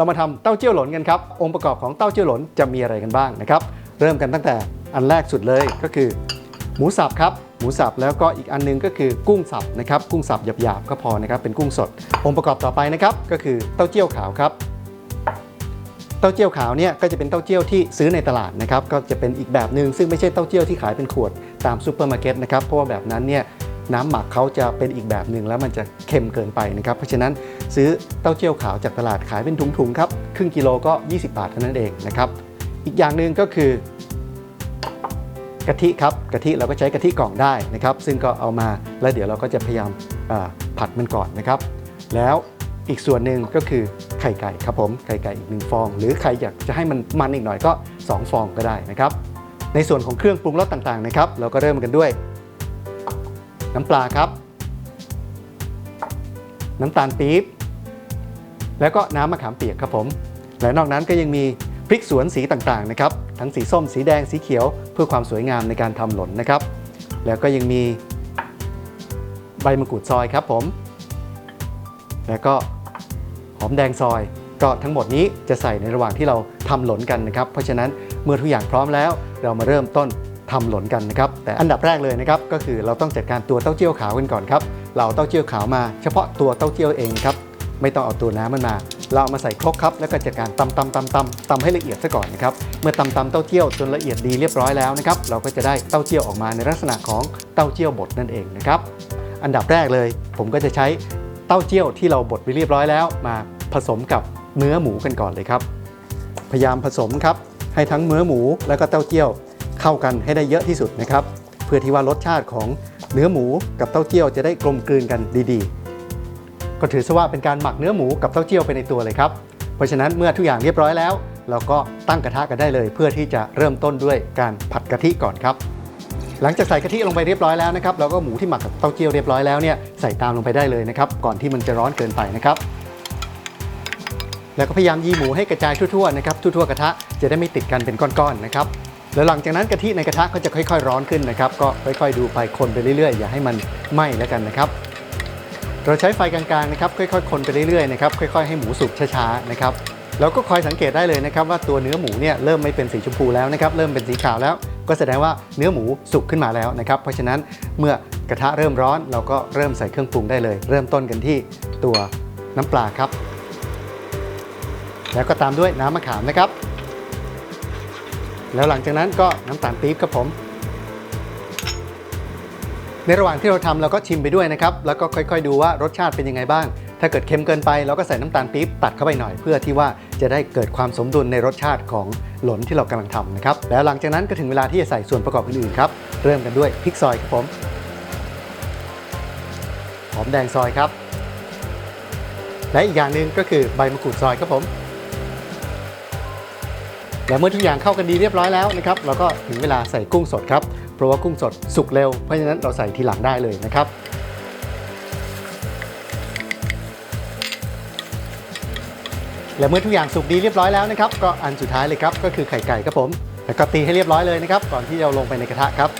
เรามาทำเต้าเจี้ยวหลนกันครับ องค์ประกอบของเต้าเจี้ยวหลนจะมีอะไรกันบ้างนะครับ เริ่มกันตั้งแต่อันแรกสุดเลยก็คือ หมูสับครับหมูสับแล้วก็อีกอันหนึงก็คือกุ้งสับนะครับกุ้งสับหยาบๆก็พอนะครับเป็นกุ้งสด องค์ประกอบต่อไปนะครับก็คือเต้าเจี้ยวขาวครับเต้าเจี้ยวขาวเนี่ยก็จะเป็นเต้าเจี้ยวที่ซื้อในตลาดนะครับก็จะเป็นอีกแบบหนึ่งซึ่งไม่ใช่เต้าเจี้ยวที่ขายเป็นขวดตามซูเปอร์มาร์เก็ตนะครับเพราะว่าแบบนั้นเนี่ยน้ำหมักเขาจะเป็นอีกแบบหนึ่งแล้วมันจะเค็มเกินไปนะครับเพราะฉะนั้น ซื้อเต้าเจี้ยวขาวจากตลาดขายเป็นถุงๆครับครึ่งกิโลก็ 20 บาทเท่านั้นเองนะครับอีกอย่างหนึ่งก็คือกะทิครับกะทิเราก็ใช้กะทิกล่องได้นะครับ ซึ่งก็เอามาแล้วเดี๋ยวเราก็จะพยายามผัดมันก่อนนะครับ แล้วอีกส่วนหนึ่งก็คือไข่ไก่ครับผมไข่ไก่อีกหนึ่งฟอง หรือใครอยากจะให้มันมันอีกหน่อยก็ 2 ฟองก็ได้นะครับ ในส่วนของเครื่องปรุงรสต่างๆนะครับ เราก็เริ่มกันด้วย น้ำปลาครับ น้ำตาลปี๊บ แล้วก็น้ำมะขามเปียกครับผม และนอกนั้นก็ยังมีพริกสวนสีต่างๆนะครับ ทั้งสีส้มสีแดงสีเขียว เพื่อความสวยงามในการทำหล่นนะครับ แล้วก็ยังมีใบมะกรูดซอยครับผม แล้วก็หอมแดงซอย ก็ทั้งหมดนี้จะใส่ในระหว่างที่เราทำหล่นกันนะครับ เพราะฉะนั้นเมื่อทุกอย่างพร้อมแล้ว เรามาเริ่มต้นทำหล่นกันนะครับ แต่อันดับแรกเลยนะครับก็คือเราต้องจัดการตัวเต้าเจี้ยวขาวกันก่อนครับ เราเอาเต้าเจี้ยวขาวมาเฉพาะตัวเต้าเจี้ยวเองครับ ไม่ต้องเอาตัวน้ำมันมา เราเอามาใส่ครกครับ แล้วก็จัดการตำตำตำตำตำให้ละเอียดซะก่อนนะครับ เมื่อตำตำเต้าเจี้ยวจนละเอียดดีเรียบร้อยแล้วนะครับ เราก็จะได้เต้าเจี้ยวออกมาในลักษณะของเต้าเจี้ยวบดนั่นเองนะครับ อันดับแรกเลย ผมก็จะใช้เต้าเจี้ยวที่เราบดไปเรียบร้อยแล้ว มาผสมกับเนื้อหมูกันก่อนเลยครับ พยายามผสมครับ ให้ทั้งเนื้อหมูแล้วก็เต้าเจี้ยวเข้ากันให้ได้เยอะที่สุดนะครับ เพื่อที่ว่ารสชาติของเนื้อหมูกับเต้าเจี้ยวจะได้กลมกลืนกันดีๆ ก็ถือซะว่าเป็นการหมักเนื้อหมูกับเต้าเจี้ยวไปในตัวเลยครับ เพราะฉะนั้นเมื่อทุกอย่างเรียบร้อยแล้ว เราก็ตั้งกระทะกันได้เลย เพื่อที่จะเริ่มต้นด้วยการผัดกะทิก่อนครับ หลังจากใส่กะทิลงไปเรียบร้อยแล้วนะครับเราก็หมูที่หมักกับเต้าเจี้ยวเรียบร้อยแล้วเนี่ยใส่ตามลงไปได้เลยนะครับก่อนที่มันจะร้อนเกินไปนะครับแล้วก็พยายามยีหมูให้กระจายทั่วๆนะครับทั่วๆกระทะจะได้ไม่ติดกันเป็นก้อนๆนะครับแล้วหลังจากนั้นกะทิในกระทะก็จะค่อย ๆ ร้อนขึ้นนะครับ ก็ค่อย ๆ ดูไปคนไปเรื่อยๆ อย่าให้มันไหม้แล้วกันนะครับ เราใช้ไฟกลางๆนะครับค่อยๆ คนไปเรื่อยๆนะครับค่อยๆให้หมูสุกช้าๆนะครับแล้วก็คอยสังเกตได้เลยนะครับว่าตัวเนื้อหมูเนี่ยเริ่มไม่เป็นสีชมพูแล้วนะครับเริ่มเป็นสีขาวแล้ว ก็แสดงว่าเนื้อหมูสุกขึ้นมาแล้วนะครับเพราะฉะนั้นเมื่อกระทะเริ่มร้อน เราก็เริ่มใส่เครื่องปรุงได้เลย เริ่มต้นกันที่ตัวน้ำปลาครับ แล้วก็ตามด้วยน้ำมะขามนะครับ แล้วหลังจากนั้นก็น้ำตาลปี๊บครับผม ในระหว่างที่เราทำเราก็ชิมไปด้วยนะครับ แล้วก็ค่อยๆ ดูว่ารสชาติเป็นยังไงบ้าง ถ้าเกิดเค็มเกินไปเราก็ใส่น้ำตาลปี๊บตัดเข้าไปหน่อย เพื่อที่ว่าจะได้เกิดความสมดุลในรสชาติของหลนที่เรากำลังทำนะครับ แล้วหลังจากนั้นก็ถึงเวลาที่จะใส่ส่วนประกอบอื่นๆครับ เริ่มกันด้วยพริกซอยครับผม หอมแดงซอยครับ และอีกอย่างหนึ่งก็คือใบมะกรูดซอยครับผม และเมื่อทุกอย่างเข้ากันดีเรียบร้อยแล้วนะครับ เราก็ถึงเวลาใส่กุ้งสดครับ เพราะว่ากุ้งสดสุกเร็ว เพราะฉะนั้นเราใส่ทีหลังได้เลยนะครับและเมื่อทุกอย่างสุกดีเรียบร้อยแล้วนะครับก็อันสุดท้ายเลยครับก็คือไข่ไก่ครับผม แล้วก็ตีให้เรียบร้อยเลยนะครับก่อนที่จะลงไปในกระทะครับ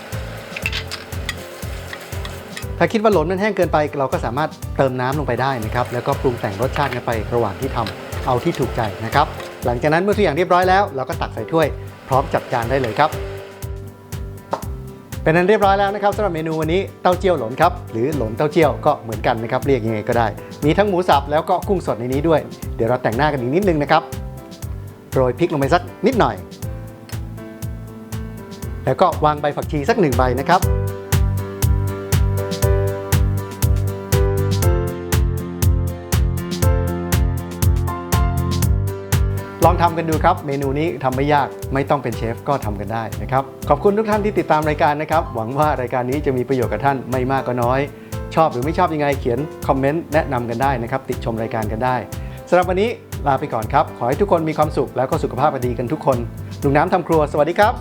ถ้าคิดว่าหลนมันแห้งเกินไป เราก็สามารถเติมน้ำลงไปได้นะครับแล้วก็ปรุงแต่งรสชาติกันไประหว่างที่ทำเอาที่ถูกใจนะครับ หลังจากนั้นเมื่อทุกอย่างเรียบร้อยแล้วเราก็ตักใส่ถ้วย พร้อมจัดจานได้เลยครับ เป็นนั้นเรียบร้อยแล้วนะครับสำหรับเมนูวันนี้เต้าเจี้ยวหลนครับหรือหลนเต้าเจี้ยวก็เหมือนกันนะครับเรียกยังไงก็ได้ มีทั้งหมูสับแล้วก็กุ้งสดในนี้ด้วย เดี๋ยวเราแต่งหน้ากันอีกนิดนึงนะครับโรยพริกลงไปสักนิดหน่อย แล้วก็วางใบผักชีสักหนึ่งใบนะครับ ลองทำกันดูครับ เมนูนี้ทำไม่ยากไม่ต้องเป็นเชฟก็ทำกันได้นะครับ ขอบคุณทุกท่านที่ติดตามรายการนะครับ หวังว่ารายการนี้จะมีประโยชน์กับท่านไม่มากก็น้อย ชอบหรือไม่ชอบยังไงเขียนคอมเมนต์แนะนำกันได้นะครับ ติดชมรายการกันได้สำหรับวันนี้ลาไปก่อนครับ ขอให้ทุกคนมีความสุขแล้วก็สุขภาพดีกันทุกคนลุงน้ำทำครัวสวัสดีครับ